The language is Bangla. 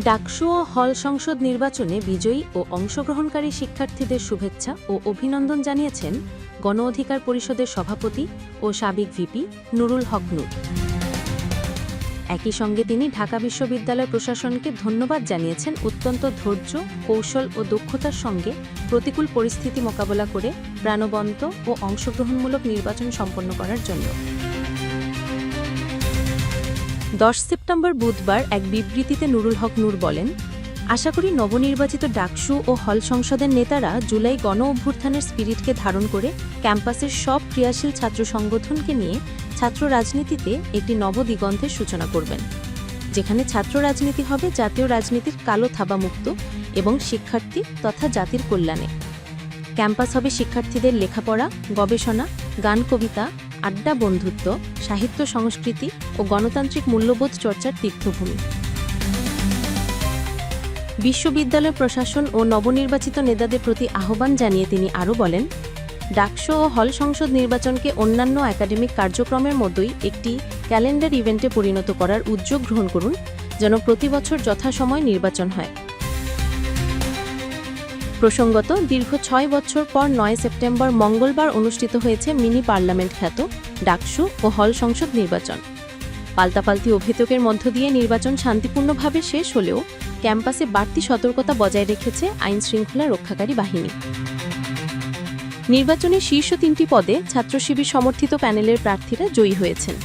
ডাকসু ও হল সংসদ নির্বাচনে বিজয়ী ও অংশগ্রহণকারী শিক্ষার্থীদের শুভেচ্ছা ও অভিনন্দন জানিয়েছেন গণ অধিকার পরিষদের সভাপতি ও সাবেক ভিপি নুরুল হক নূর। একই সঙ্গে তিনি ঢাকা বিশ্ববিদ্যালয় প্রশাসনকে ধন্যবাদ জানিয়েছেন অত্যন্ত ধৈর্য, কৌশল ও দক্ষতার সঙ্গে প্রতিকূল পরিস্থিতি মোকাবেলা করে প্রাণবন্ত ও অংশগ্রহণমূলক নির্বাচন সম্পন্ন করার জন্য। দশ সেপ্টেম্বর বুধবার এক বিবৃতিতে নুরুল হক নূর বলেন, আশা করি নবনির্বাচিত ডাকসু ও হল সংসদের নেতারা জুলাই গণ অভ্যুত্থানের স্পিরিটকে ধারণ করে ক্যাম্পাসের সব ক্রিয়াশীল ছাত্র সংগঠনকে নিয়ে ছাত্র রাজনীতিতে একটি নব নবদিগন্তের সূচনা করবেন, যেখানে ছাত্র রাজনীতি হবে জাতীয় রাজনীতির কালো থাবামুক্ত এবং শিক্ষার্থী তথা জাতির কল্যাণে। ক্যাম্পাস হবে শিক্ষার্থীদের লেখাপড়া, গবেষণা, গান কবিতা আড্ডা, বন্ধুত্ব, সাহিত্য, সংস্কৃতি ও গণতান্ত্রিক মূল্যবোধ চর্চার তীর্থভূমি। বিশ্ববিদ্যালয় প্রশাসন ও নবনির্বাচিত নেতাদের প্রতি আহ্বান জানিয়ে তিনি আরও বলেন ডাকসো ও হল সংসদ নির্বাচনকে অন্যান্য একাডেমিক কার্যক্রমের মতোই একটি ক্যালেন্ডার ইভেন্টে পরিণত করার উদ্যোগ গ্রহণ করুন, যেন প্রতি বছর যথাসময় নির্বাচন হয়। প্রসঙ্গত, দীর্ঘ ছয় বছর পর নয় সেপ্টেম্বর মঙ্গলবার অনুষ্ঠিত হয়েছে মিনি পার্লামেন্ট খ্যাত ডাকসু ও হল সংসদ নির্বাচন। পাল্টাপাল্টি অভিযোগের মধ্য দিয়ে নির্বাচন শান্তিপূর্ণভাবে শেষ হলেও ক্যাম্পাসে বাড়তি সতর্কতা বজায় রেখেছে আইন শৃঙ্খলা রক্ষাকারী বাহিনী। নির্বাচনে শীর্ষ তিনটি পদে ছাত্র শিবির সমর্থিত প্যানেলের প্রার্থীরা জয়ী হয়েছেন।